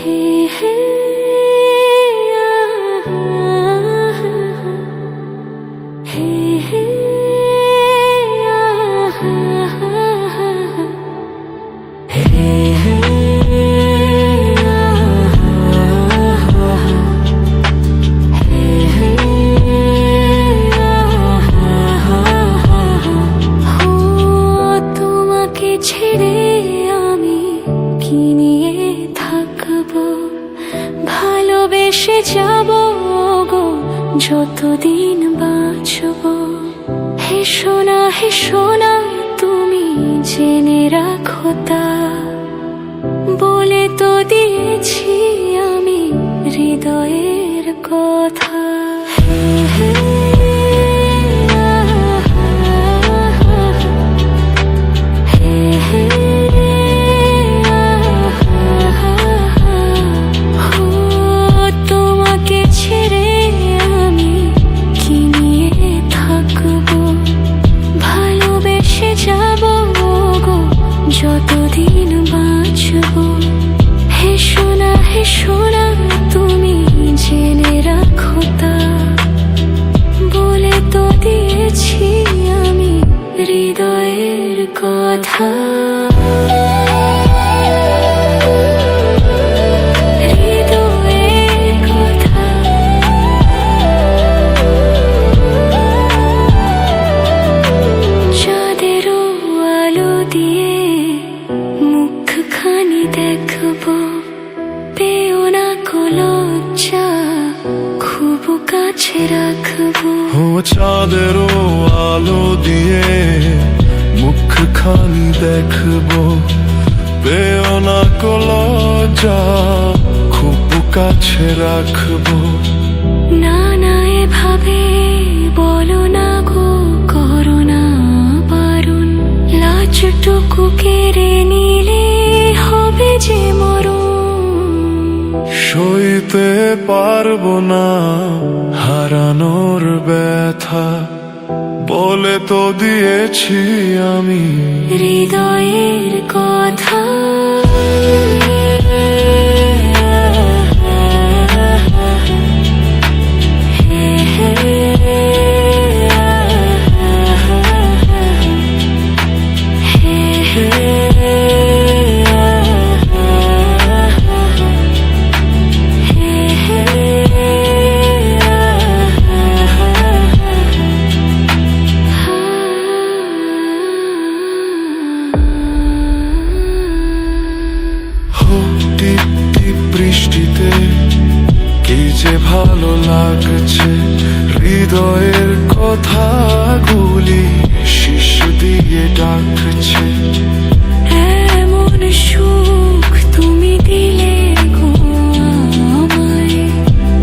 হে হে যতদিন বাঁচব হে সোনা হে সোনা তুমি জেনে রাখো তা। বলে তো দিয়েছি আমি হৃদয়ের কথা। সোনা হে সোনা, তুমি জেনে রাখো তা। বলে তো দিয়েছি আমি হৃদয়ের কথা। দিয়ে মুখখানি দেখব কাছে রাখব। ও চাঁদেরও আলো দিয়ে মুখখানি দেখব। পেও না কলজা খুব কাছে রাখব। না না এভাবে বলো না গো করো না বারণ লাজটুকু কেড়ে নিলে হবে যে মরণ সইতে পারব না হারানোর ব্যথা বলে তো দিয়েছি আমি। হৃদয়ের কথা। টিপ বৃষ্টিতে কি যে ভালো লাগছে হৃদয়ের কথাগুলি শিশু দিয়ে ডাকছে। এমন সুখ তুমি দিলে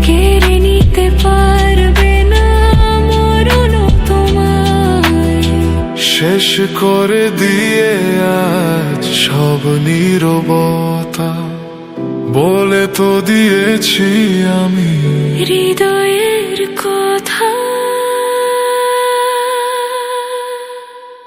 কেড়ে নিতে পারবে না মরণ তোমায়। শেষ করে দিয়ে আজ সব নীরবতা। বলে তো দিয়েছি আমি। হৃদয়ের কথা